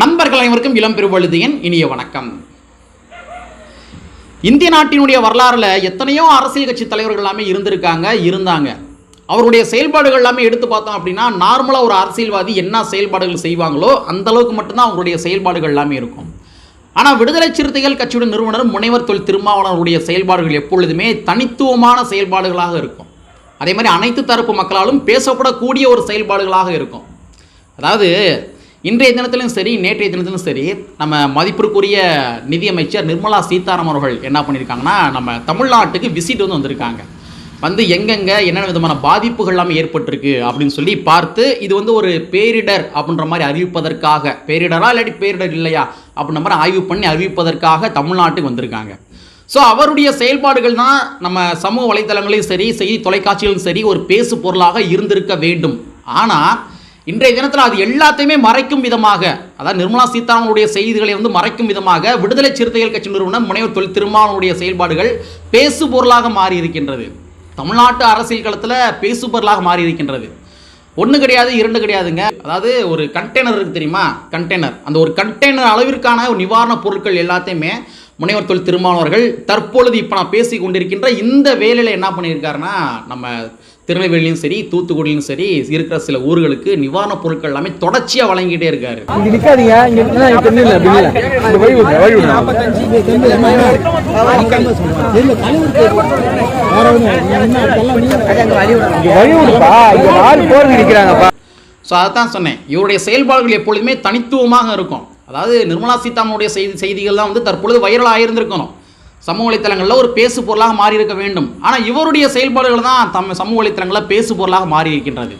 நண்பர்கள் அனைவருக்கும் இளம் பெருவழுதியின் இனிய வணக்கம். இந்திய நாட்டினுடைய வரலாறுல எத்தனையோ அரசியல் கட்சி தலைவர்கள் எல்லாமே இருந்திருக்காங்க இருந்தாங்க. அவருடைய செயல்பாடுகள் எல்லாமே எடுத்து பார்த்தோம் அப்படின்னா நார்மலாக ஒரு அரசியல்வாதி என்ன செயல்பாடுகள் செய்வாங்களோ அந்த அளவுக்கு மட்டும்தான் அவங்களுடைய செயல்பாடுகள் எல்லாமே இருக்கும். ஆனால் விடுதலை சிறுத்தைகள் கட்சியுடைய நிறுவனர் முனைவர் தொல் திருமாவளவருடைய செயல்பாடுகள் எப்பொழுதுமே தனித்துவமான செயல்பாடுகளாக இருக்கும். அதே மாதிரி அனைத்து தரப்பு மக்களாலும் பேசப்படக்கூடிய ஒரு செயல்பாடுகளாக இருக்கும். அதாவது இன்றைய தினத்திலும் சரி நேற்றைய தினத்திலும் சரி நம்ம மதிப்பிற்குரிய நிதியமைச்சர் நிர்மலா சீதாராமன் அவர்கள் என்ன பண்ணியிருக்காங்கன்னா நம்ம தமிழ்நாட்டுக்கு விசிட் வந்து வந்திருக்காங்க. வந்து எங்கெங்கே என்னென்ன விதமான பாதிப்புகள் எல்லாமே ஏற்பட்டிருக்கு அப்படின்னு சொல்லி பார்த்து இது வந்து ஒரு பேரிடர் அப்படின்ற மாதிரி அறிவிப்பதற்காக பேரிடரா இல்லாட்டி பேரிடர் இல்லையா அப்படின்ற மாதிரி ஆய்வு பண்ணி அறிவிப்பதற்காக தமிழ்நாட்டுக்கு வந்திருக்காங்க. ஸோ அவருடைய செயல்பாடுகள் தான் நம்ம சமூக வலைத்தளங்களையும் சரி செய்தி தொலைக்காட்சிகளும் சரி ஒரு பேசு பொருளாக இருந்திருக்க வேண்டும். ஆனால் இன்றைய தினத்தில் அது எல்லாத்தையுமே மறைக்கும் விதமாக அதாவது நிர்மலா சீதாராமனுடைய செய்திகளை வந்து மறைக்கும் விதமாக விடுதலை சிறுத்தைகள் கட்சி நிறுவனம் முனைவர் தொழில் திருமாவனுடைய செயல்பாடுகள் பேசு பொருளாக மாறி இருக்கின்றது தமிழ்நாட்டு அரசியல் களத்தில் பேசு பொருளாக மாறி இருக்கின்றது ஒன்று கிடையாது இரண்டு கிடையாதுங்க. அதாவது ஒரு கண்டெய்னர் இருக்குது தெரியுமா? கண்டெய்னர் அந்த ஒரு கண்டெய்னர் அளவிற்கான நிவாரணப் பொருட்கள் எல்லாத்தையுமே முனைவர் தொழில் திருமாவளவர்கள் தற்பொழுது இப்போ நான் பேசி கொண்டிருக்கின்ற இந்த வேலையில் என்ன பண்ணியிருக்காருன்னா நம்ம திருநெல்வேலியும் சரி தூத்துக்குடியிலும் சரி இருக்கிற சில ஊர்களுக்கு நிவாரணப் பொருட்கள் எல்லாமே தொடர்ச்சியாக வழங்கிட்டே இருக்காரு. ஸோ அதான் சொன்னேன். இவருடைய செயல்பாடுகள் எப்பொழுதுமே தனித்துவமாக இருக்கும். அதாவது நிர்மலா சீதாராமனுடைய செய்தி செய்திகள்லாம் வந்து தற்பொழுது வைரல் ஆகியிருந்திருக்கணும் சமூக வலைத்தளங்களில் ஒரு பேசு பொருளாக மாறி இருக்க வேண்டும். ஆனால் இவருடைய செயல்பாடுகள் தான் தம் சமூக வலைத்தளங்களில் பேசு பொருளாக மாறி இருக்கின்றது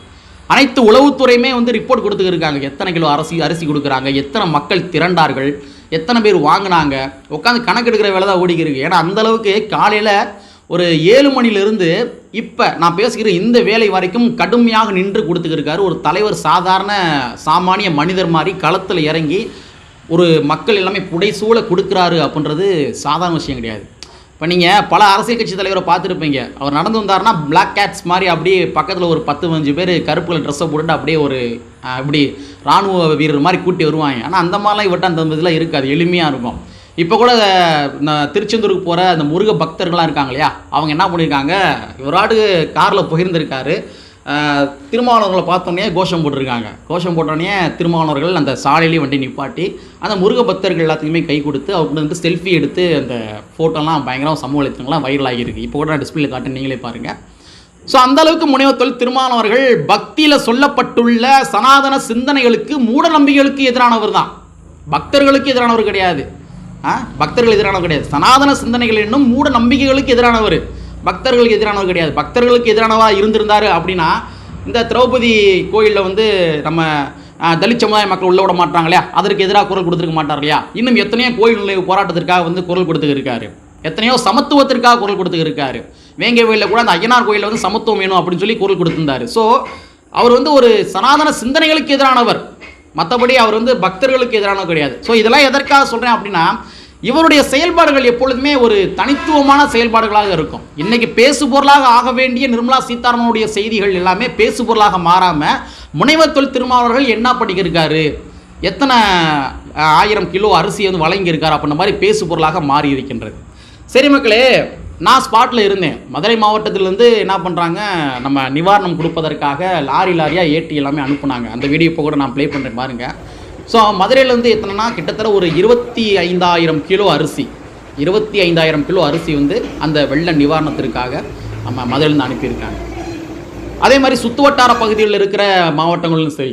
அனைத்து உளவுத்துறையுமே வந்து ரிப்போர்ட் கொடுத்துருக்காங்க எத்தனை கிலோ அரிசி அரிசி கொடுக்குறாங்க எத்தனை மக்கள் திரண்டார்கள் எத்தனை பேர் வாங்கினாங்க உட்காந்து கணக்கெடுக்கிற வேலை தான் ஓடிக்கிருக்கு ஏன்னா அந்த அளவுக்கு காலையில் ஒரு ஏழு மணிலிருந்து இப்போ நான் பேசுகிற இந்த வேலை வரைக்கும் கடுமையாக நின்று கொடுத்துக்கிருக்காரு ஒரு தலைவர் சாதாரண சாமானிய மனிதர் மாதிரி களத்தில் இறங்கி ஒரு மக்கள் எல்லாமே புடைசூழ கொடுக்குறாரு அப்படின்றது சாதாரண விஷயம் கிடையாது. இப்போ நீங்கள் பல அரசியல் கட்சி தலைவரை பார்த்துருப்பீங்க. அவர் நடந்து வந்தார்னா பிளாக் கேட்ஸ் மாதிரி அப்படியே பக்கத்தில் ஒரு பத்து பதினஞ்சு பேர் கருப்பு கலர் ட்ரெஸ்ஸை போட்டுட்டு அப்படியே ஒரு இப்படி ராணுவ வீரர் மாதிரி கூட்டி வருவாங்க. ஆனால் அந்த மாதிரிலாம் இவட்ட அந்த இதெல்லாம் இருக்காது. எளிமையாக இருக்கும். இப்போ கூட நான் திருச்செந்தூருக்கு போகிற அந்த முருக பக்தர்கள்லாம் இருக்காங்க இல்லையா? அவங்க என்ன பண்ணியிருக்காங்க இவராடு காரில் போயிருந்திருக்காரு. திருமாவளவர்களை பார்த்தோன்னே கோஷம் போட்டிருக்காங்க. கோஷம் போட்டோடனே திருமாவளவர்கள் அந்த சாலையிலேயே வண்டி நிப்பாட்டி அந்த முருக பக்தர்கள் எல்லாத்துக்குமே கை கொடுத்து அவங்க கூட வந்து செல்ஃபி எடுத்து அந்த ஃபோட்டோலாம் பயங்கரமாக சமூக வலைத்தளங்கள்லாம் வைரல் ஆகியிருக்கு. இப்போ கூட நான் டிஸ்பிளே காட்டேன் நீங்களே பாருங்கள் ஸோ அந்த அளவுக்கு முனைவர் தொழில் திருமானவர்கள் பக்தியில் சொல்லப்பட்டுள்ள சனாதன சிந்தனைகளுக்கு மூட நம்பிக்கைகளுக்கு எதிரானவர் தான். பக்தர்களுக்கு எதிரானவர் கிடையாது. ஆ பக்தர்கள் எதிரானவர் கிடையாது. சனாதன சிந்தனைகள் என்னும் மூட நம்பிக்கைகளுக்கு எதிரானவர். பக்தர்களுக்கு எதிரானவர் கிடையாது. பக்தர்களுக்கு எதிரானவா இருந்திருந்தாரு அப்படின்னா இந்த திரௌபதி கோயிலில் வந்து நம்ம தலித் சமுதாய மக்கள் உள்ள விட மாட்டாங்க இல்லையா? அதற்கு எதிராக குரல் கொடுத்துருக்க மாட்டார் இல்லையா? இன்னும் எத்தனையோ கோயில் நுழைவு போராட்டத்திற்காக வந்து குரல் கொடுத்துருக்காரு எத்தனையோ சமத்துவத்திற்காக குரல் கொடுத்துருக்காரு வேங்கை கோயிலில் கூட அந்த ஐயனார் கோயிலில் வந்து சமத்துவம் வேணும் அப்படின்னு சொல்லி குரல் கொடுத்திருந்தாரு. ஸோ அவர் வந்து ஒரு சனாதன சிந்தனைகளுக்கு எதிரானவர். மற்றபடி அவர் வந்து பக்தர்களுக்கு எதிரானவர் கிடையாது. ஸோ இதெல்லாம் எதற்காக சொல்கிறேன் அப்படின்னா இவருடைய செயல்பாடுகள் எப்பொழுதுமே ஒரு தனித்துவமான செயல்பாடுகளாக இருக்கும். இன்னைக்கு பேசு பொருளாக ஆக வேண்டிய நிர்மலா சீதாராமனுடைய செய்திகள் எல்லாமே பேசு பொருளாக மாறாமல் முனைவர் தொழில் திருமாவளவர்கள் என்ன பண்ணிக்கிருக்காரு? எத்தனை ஆயிரம் கிலோ அரிசி வந்து வழங்கியிருக்காரு அப்படின்ற மாதிரி பேசு பொருளாக மாறி இருக்கின்றது. சரி மக்களே நான் ஸ்பாட்டில் இருந்தேன். மதுரை மாவட்டத்திலேருந்து என்ன பண்ணுறாங்க நம்ம நிவாரணம் கொடுப்பதற்காக லாரி லாரியாக ஏற்றி எல்லாமே அனுப்புனாங்க. அந்த வீடியோ இப்போ கூட நான் ப்ளே பண்ணுறேன் பாருங்கள் ஸோ மதுரையிலேருந்து எத்தனைனா? கிட்டத்தட்ட ஒரு இருபத்தி ஐந்தாயிரம் கிலோ அரிசி. இருபத்தி ஐந்தாயிரம் கிலோ அரிசி வந்து அந்த வெள்ள நிவாரணத்திற்காக நம்ம மதுரையிலேருந்து அனுப்பியிருக்காங்க. அதே மாதிரி சுத்துவட்டார பகுதிகளில் இருக்கிற மாவட்டங்களும் சரி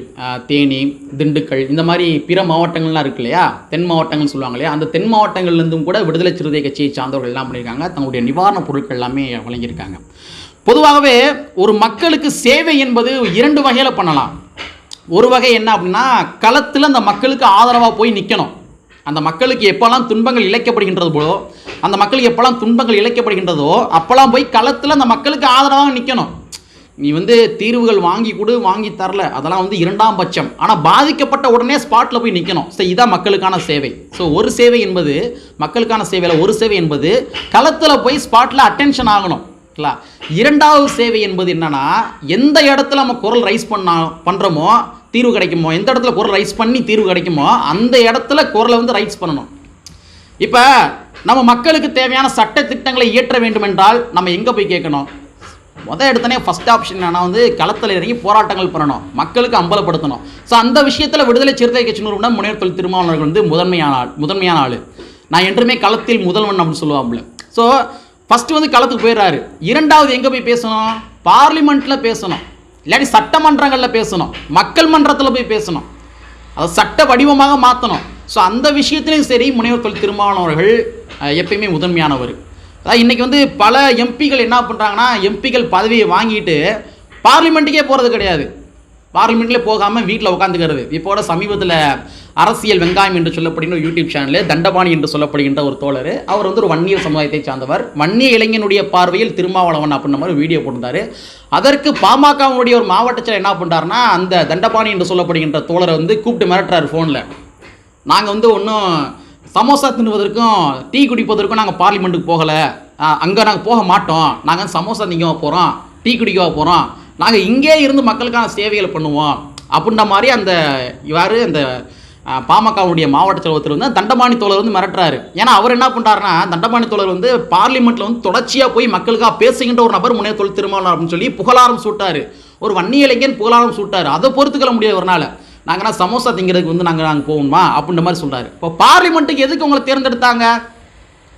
தேனி திண்டுக்கல் இந்த மாதிரி பிற மாவட்டங்கள்லாம் இருக்கு இல்லையா? தென் மாவட்டங்கள்னு சொல்லுவாங்க இல்லையா? அந்த தென் மாவட்டங்கள்லேருந்தும் கூட விடுதலை சிறுத்தை கட்சியை சார்ந்தவர்கள் எல்லாம் பண்ணியிருக்காங்க. தங்களுடைய நிவாரணப் பொருட்கள் எல்லாமே வழங்கியிருக்காங்க. பொதுவாகவே ஒரு மக்களுக்கு சேவை என்பது இரண்டு வகையில் பண்ணலாம். ஒரு வகை என்ன அப்படின்னா களத்தில் அந்த மக்களுக்கு ஆதரவாக போய் நிற்கணும் அந்த மக்களுக்கு எப்போல்லாம் துன்பங்கள் இழைக்கப்படுகின்றது போலோ அந்த மக்களுக்கு எப்போல்லாம் துன்பங்கள் இழைக்கப்படுகின்றதோ அப்போல்லாம் போய் களத்தில் அந்த மக்களுக்கு ஆதரவாக நிற்கணும் நீ வந்து தீர்வுகள் வாங்கி கொடு வாங்கி தரல. அதெல்லாம் வந்து இரண்டாம் பட்சம். ஆனால் பாதிக்கப்பட்ட உடனே ஸ்பாட்டில் போய் நிற்கணும் ஸோ இதான் மக்களுக்கான சேவை. ஸோ ஒரு சேவை என்பது மக்களுக்கான சேவையில் ஒரு சேவை என்பது களத்தில் போய் ஸ்பாட்டில் அட்டென்ஷன் ஆகணும். இல்ல இரண்டாவது சேவை என்பது என்னன்னா எந்த இடத்துல நம்ம குரல் ரைஸ் பண்ணா பண்ணுறோமோ தீர்வு கிடைக்குமோ எந்த இடத்துல குரல் ரைஸ் பண்ணி தீர்வு கிடைக்குமோ அந்த இடத்துல குரலை வந்து ரைஸ் பண்ணணும். இப்போ நம்ம மக்களுக்கு தேவையான சட்ட திட்டங்களை இயற்ற வேண்டும் என்றால் நம்ம எங்கே போய் கேட்கணும்? முதல் எடுத்தனே ஃபஸ்ட் ஆப்ஷன் என்னன்னா வந்து களத்தில் இறங்கி போராட்டங்கள் பண்ணணும். மக்களுக்கு அம்பலப்படுத்தணும். ஸோ அந்த விஷயத்தில் விடுதலை சிறுத்தை கட்சி நிறுவனம் முனைவர் தொழில் திருமாவளவர்கள் வந்து முதன்மையான ஆள் முதன்மையான ஆள். நான் என்றுமே களத்தில் முதல்வன் அப்படின்னு சொல்லுவாப்புல. ஸோ ஃபஸ்ட்டு வந்து களத்துக்கு போயிடுறாரு. இரண்டாவது எங்கே போய் பேசணும்? பார்லிமெண்ட்டில் பேசணும். இல்லாட்டி சட்டமன்றங்களில் பேசணும். மக்கள் மன்றத்தில் போய் பேசணும். அதை சட்ட வடிவமாக மாற்றணும் ஸோ அந்த விஷயத்துலையும் சரி முனைவர் தொழில் திருமாவளவர்கள் எப்பயுமே முதன்மையானவர். அதாவது இன்றைக்கி வந்து பல எம்பிகள் என்ன பண்ணுறாங்கன்னா எம்பிகள் பதவியை வாங்கிட்டு பார்லிமெண்ட்டுக்கே போகிறது கிடையாது. பார்லிமெண்ட்லேயே போகாமல் வீட்டில் உட்காந்துக்கிறது இப்போட சமீபத்தில் அரசியல் வெங்காயம் என்று சொல்லப்படுகின்ற யூடியூப் சேனலில் தண்டபாணி என்று சொல்லப்படுகின்ற ஒரு தோழர். அவர் வந்து ஒரு வன்னியர் சமுதாயத்தை சார்ந்தவர். வன்னிய இளைஞனுடைய பார்வையில் திருமாவளவன் அப்படின்ற மாதிரி வீடியோ போட்டிருந்தார். அதற்கு பாமகவுடைய ஒரு மாவட்ட செயலர் என்ன பண்ணுறாருனா அந்த தண்டபாணி என்று சொல்லப்படுகின்ற தோழரை வந்து கூப்பிட்டு மிரட்டுறாரு ஃபோனில் நாங்கள் வந்து ஒன்றும் சமோசா தின்னுவதற்கும் டீ குடிப்பதற்கும் நாங்கள் பார்லிமெண்ட்டுக்கு போகலை. அங்கே நாங்கள் போக மாட்டோம். நாங்கள் சமோசா திங்க போகிறோம் டீ குடிக்க போகிறோம் நாங்கள் இங்கே இருந்து மக்களுக்கான சேவைகளை பண்ணுவோம். அப்படின்ற மாதிரி அந்த இவ்வாறு அந்த பாமகவுடைய மாவட்ட செயலகத்தில் வந்து தண்டபாணி தோழர் வந்து மிரட்டுறாரு. ஏன்னா அவர் என்ன பண்ணுறாருன்னா தண்டபாணி தோழர் வந்து பார்லிமெண்ட்டில் வந்து தொடர்ச்சியாக போய் மக்களுக்காக பேசுகின்ற ஒரு நபர் முனைய தொழில் திருமணம் அப்படின்னு சொல்லி புகழாரம் சூட்டார். ஒரு வன்னிய இளைஞன் புகழாரம் சூட்டார். அதை பொறுத்துக்கல முடியாது ஒரு நாள். சமோசா திங்கிறதுக்கு வந்து நாங்கள் நாங்கள் போகணுமா? அப்படின்ற மாதிரி சொல்கிறாரு இப்போ பார்லிமெண்ட்டுக்கு எதுக்கு உங்களை தேர்ந்தெடுத்தாங்க?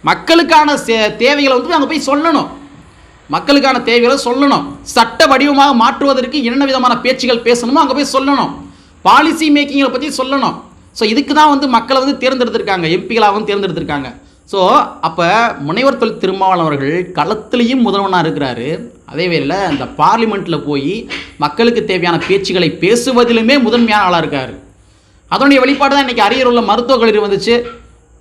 மக்களுக்கான சே- தேவைகளை வந்து அங்கே போய் சொல்லணும். மக்களுக்கான தேவைகளை சொல்லணும். சட்ட வடிவமாக மாற்றுவதற்கு என்னென்ன விதமான பேச்சுகள் பேசணுமோ அங்கே போய் சொல்லணும். பாலிசி மேக்கிங்கை பற்றி சொல்லணும். ஸோ இதுக்கு தான் வந்து மக்களை வந்து தேர்ந்தெடுத்திருக்காங்க. எம்பிகளாகவும் தேர்ந்தெடுத்திருக்காங்க. ஸோ அப்போ முனைவர் தொழில் திருமாவளவன் அவர்கள் களத்திலையும் முதல்வனாக இருக்கிறாரு. அதே வேளையில் இந்த பார்லிமெண்ட்டில் போய் மக்களுக்கு தேவையான பேச்சுகளை பேசுவதிலுமே முதன்மையான ஆளாக இருக்கார். அதனுடைய வெளிப்பாடு தான் இன்றைக்கி அரியர் உள்ள மருத்துவக் கல்லூரி வந்துச்சு.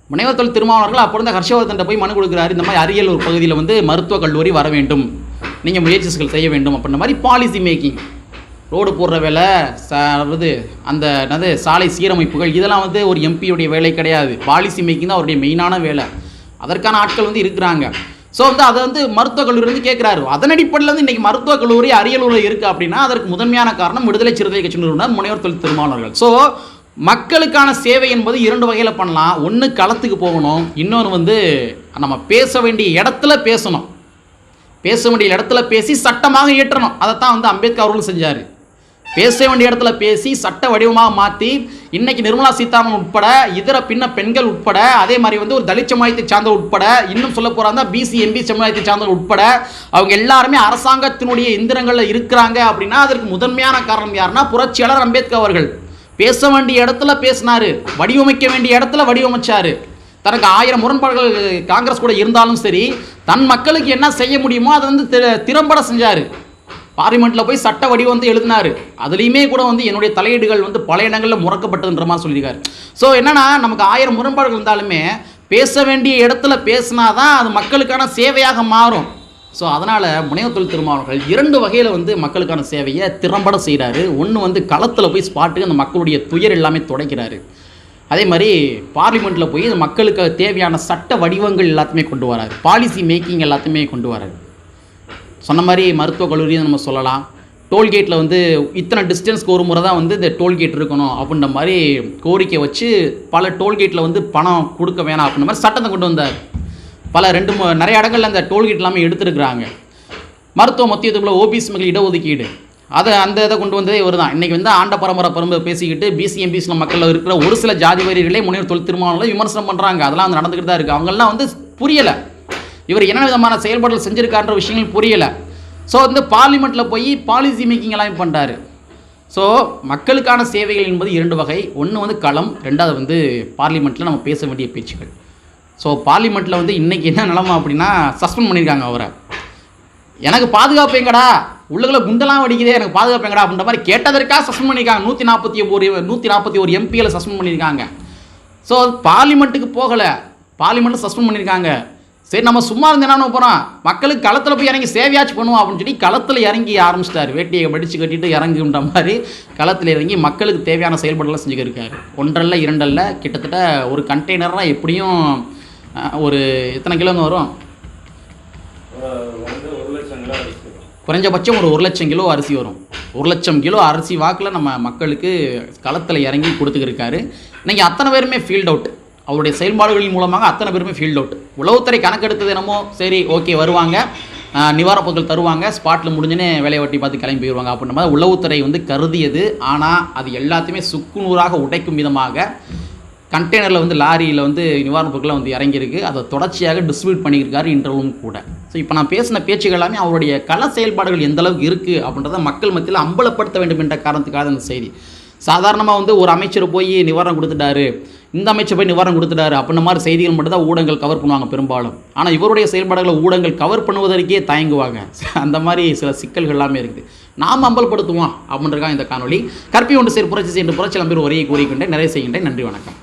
முனைவர் திருமாவளர்கள் அப்போ இருந்த ஹர்ஷவர்தன்ட்ட போய் மனு கொடுக்குறாரு இந்த மாதிரி அரியல் ஒரு பகுதியில் வந்து மருத்துவக் கல்லூரி வர வேண்டும். நீங்கள் முயற்சிகள் செய்ய வேண்டும் அப்படின்ற மாதிரி பாலிசி மேக்கிங் ரோடு போடுற வேலை ச அந்த என்னது சாலை சீரமைப்புகள் இதெல்லாம் வந்து ஒரு எம்பியுடைய வேலை கிடையாது. பாலிசி மேக்கிங் தான் அவருடைய மெயினான வேலை. அதற்கான ஆட்கள் வந்து இருக்கிறாங்க. ஸோ வந்து அதை வந்து மருத்துவக் கல்லூரி வந்து கேட்குறாரு. அதன் அடிப்படையில் வந்து இன்றைக்கி மருத்துவக் கல்லூரி அரியலூரில் இருக்குது அப்படின்னா அதற்கு முதன்மையான காரணம் விடுதலை சிறுத்தை கட்சி நிறுவனர் முனைவர் தொழில் திருமாவளர்கள். ஸோ மக்களுக்கான சேவை என்பது இரண்டு வகையில் பண்ணலாம். ஒன்று களத்துக்கு போகணும் இன்னொன்று வந்து நம்ம பேச வேண்டிய இடத்துல பேசணும். பேச வேண்டிய இடத்துல பேசி சட்டமாக இயற்றணும். அதைத்தான் வந்து அம்பேத்கர் அவர்களும் செஞ்சார். பேச வேண்டிய இடத்துல பேசி சட்ட வடிவமாக மாற்றி இன்னைக்கு நிர்மலா சீதாராமன் உட்பட இதர பின்ன பெண்கள் உட்பட அதே மாதிரி வந்து ஒரு தலித் சமுதாயத்தை சார்ந்த உட்பட இன்னும் சொல்ல போகிறாங்க பிசி எம்பி சமுதாயத்தை சார்ந்த உட்பட அவங்க எல்லாருமே அரசாங்கத்தினுடைய எந்திரங்களில் இருக்கிறாங்க அப்படின்னா அதற்கு முதன்மையான காரணம் யாருன்னா புரட்சியாளர் அம்பேத்கர் அவர்கள். பேச வேண்டிய இடத்துல பேசினாரு வடிவமைக்க வேண்டிய இடத்துல வடிவமைச்சார். தனக்கு ஆயிரம் முரண்பாடுகள் காங்கிரஸ் கூட இருந்தாலும் சரி தன் மக்களுக்கு என்ன செய்ய முடியுமோ அதை வந்து திறம்பட செஞ்சார். பார்லிமெண்ட்டில் போய் சட்ட வடிவம் வந்து எழுதினார். அதுலேயுமே கூட வந்து என்னுடைய தலையீடுகள் வந்து பல இடங்களில் முறக்கப்பட்டதுன்ற மாதிரி சொல்லியிருக்காரு. ஸோ என்னென்னா நமக்கு ஆயிரம் முரண்பாடுகள் இருந்தாலுமே பேச வேண்டிய இடத்துல பேசினா தான் அது மக்களுக்கான சேவையாக மாறும். ஸோ அதனால் முனைவர் தொழில் திருமாவர்கள் இரண்டு வகையில் வந்து மக்களுக்கான சேவையை திறம்பட செய்கிறாரு ஒன்று வந்து களத்தில் போய் ஸ்பாட்டுக்கு அந்த மக்களுடைய துயர் எல்லாமே துடைக்கிறாரு அதே மாதிரி பார்லிமெண்ட்டில் போய் மக்களுக்கு தேவையான சட்ட வடிவங்கள் எல்லாத்தையுமே கொண்டு வராரு. பாலிசி மேக்கிங் எல்லாத்தையுமே கொண்டு வராரு. சொன்ன மாதிரி மருத்துவக் கல்லூரியை நம்ம சொல்லலாம். டோல்கேட்டில் வந்து இத்தனை டிஸ்டன்ஸ்க்கு ஒரு முறை தான் வந்து இந்த டோல்கேட் இருக்கணும் அப்படின்ற மாதிரி கோரிக்கை வச்சு பல டோல்கேட்டில் வந்து பணம் கொடுக்க வேணாம் அப்படின்ற மாதிரி சட்டத்தை கொண்டு வந்தார். பல ரெண்டு மூ- நிறைய இடங்கள்ல அந்த டோல்கேட் எல்லாமே எடுத்துருக்குறாங்க. மருத்துவ மத்தியத்துக்குள்ள ஓபிசி மக்கள் இடஒதுக்கீடு அதை அந்த இதை கொண்டு வந்ததே இவர் தான் இன்றைக்கி வந்து ஆண்ட பரம்பரை பரம்பரை பேசிக்கிட்டு பிசிஎம்பிசியில் மக்களில் இருக்கிற ஒரு சில ஜாதி வரிகளே முனைவர் தொழில் திருமாவளவன் விமர்சனம் பண்ணுறாங்க அதெல்லாம் வந்து நடந்துக்கிட்டு தான் இருக்குது அவங்கெல்லாம் வந்து புரியலை. இவர் என்ன விதமான செயல்பாடுகள் செஞ்சுருக்கான்ற விஷயங்கள் புரியலை. ஸோ வந்து பார்லிமெண்ட்டில் போய் பாலிசி மேக்கிங் எல்லாம் பண்ணுறாரு ஸோ மக்களுக்கான சேவைகள் என்பது இரண்டு வகை. ஒன்று வந்து களம் ரெண்டாவது வந்து பார்லிமெண்ட்டில் நம்ம பேச வேண்டிய பேச்சுகள். ஸோ பார்லிமெண்ட்டில் வந்து இன்றைக்கி என்ன நிலமை அப்படின்னா சஸ்பெண்ட் பண்ணியிருக்காங்க அவரை. எனக்கு பாதுகாப்பு எங்கடா? உள்ளுக்குள்ள குண்டெல்லாம் வடிக்குதே எனக்கு பாதுகாப்பு எங்கடா அப்படின்ற மாதிரி கேட்டதற்காக சஸ்பெண்ட் பண்ணியிருக்காங்க நூற்றி நாற்பத்தி ஒரு நூற்றி நாற்பத்தி ஒரு எம்பிகளை சஸ்பெண்ட் பண்ணியிருக்காங்க ஸோ பார்லிமெண்ட்டுக்கு போகலை. பார்லிமெண்ட்டில் சஸ்பெண்ட் பண்ணியிருக்காங்க சரி நம்ம சும்மா இருந்து என்ன பண்ண போகிறோம் மக்களுக்கு களத்தில் போய் இறங்கி சேவையாச்சும் பண்ணுவோம் அப்படின்னு சொல்லி களத்தில் இறங்கி ஆரம்பிச்சிட்டாரு. வேட்டியை மடித்து கட்டிட்டு இறங்குன்ற மாதிரி களத்தில் இறங்கி மக்களுக்கு தேவையான செயல்பாடெல்லாம் செஞ்சுக்கிருக்காரு ஒன்றல்ல இரண்டல்ல கிட்டத்தட்ட ஒரு கண்டெய்னர்லாம் எப்படியும் ஒரு எத்தனை கிலோங்க வரும்? ஒரு லட்சம் குறைஞ்சபட்சம் ஒரு ஒரு லட்சம் கிலோ அரிசி வரும். ஒரு லட்சம் கிலோ அரிசி வாக்கில் நம்ம மக்களுக்கு களத்தில் இறங்கி கொடுத்துக்கிருக்காரு. இன்றைக்கி அத்தனை பேருமே ஃபீல்ட் அவுட் அவருடைய செயல்பாடுகளின் மூலமாக அத்தனை பேருமே ஃபீல்ட் அவுட் உளவுத்துறை கணக்கெடுத்தது என்னமோ சரி ஓகே வருவாங்க. நிவாரணப் பொருட்கள் தருவாங்க. ஸ்பாட்டில் முடிஞ்சுன்னு வேலையை வட்டி பார்த்து கிளம்பி போயிடுவாங்க அப்படின்ற மாதிரி உளவுத்துறை வந்து கருதியது. ஆனால் அது எல்லாத்தையுமே சுக்குநூறாக உடைக்கும் விதமாக கண்டெய்னரில் வந்து லாரியில் வந்து நிவாரணப் பொருட்களை வந்து இறங்கியிருக்கு. அதை தொடர்ச்சியாக டிஸ்ட்ரிபியூட் பண்ணியிருக்காரு இன்டர்வியூவும் கூட. ஸோ இப்போ நான் பேசின பேச்சுகள் எல்லாமே அவருடைய கல செயல்பாடுகள் எந்த அளவுக்கு இருக்குது அப்படின்றத மக்கள் மத்தியில் அம்பலப்படுத்த வேண்டும் என்ற காரணத்துக்காக அந்த செய்தி. சாதாரணமாக வந்து ஒரு அமைச்சர் போய் நிவாரணம் கொடுத்துட்டாரு. இந்த அமைச்சர் போய் நிவாரணம் கொடுத்துட்டாரு அப்படின்ற மாதிரி செய்திகள் மட்டும் தான் ஊடகங்கள் கவர் பண்ணுவாங்க பெரும்பாலும். ஆனால் இவருடைய செயல்பாடுகளை ஊடகங்கள் கவர் பண்ணுவதற்கே தயங்குவாங்க. அந்த மாதிரி சில சிக்கல்கள் எல்லாமே இருக்குது. நாம் அம்பலப்படுத்துவோம் அப்படின்றக்காக இந்த காணொளி. கற்பி ஒன்று சேர் புரட்சி செய்கின்ற புரட்சி நம்பர் ஒரே கூறிக்கொண்டே நிறைய செய்கின்றேன். நன்றி வணக்கம்.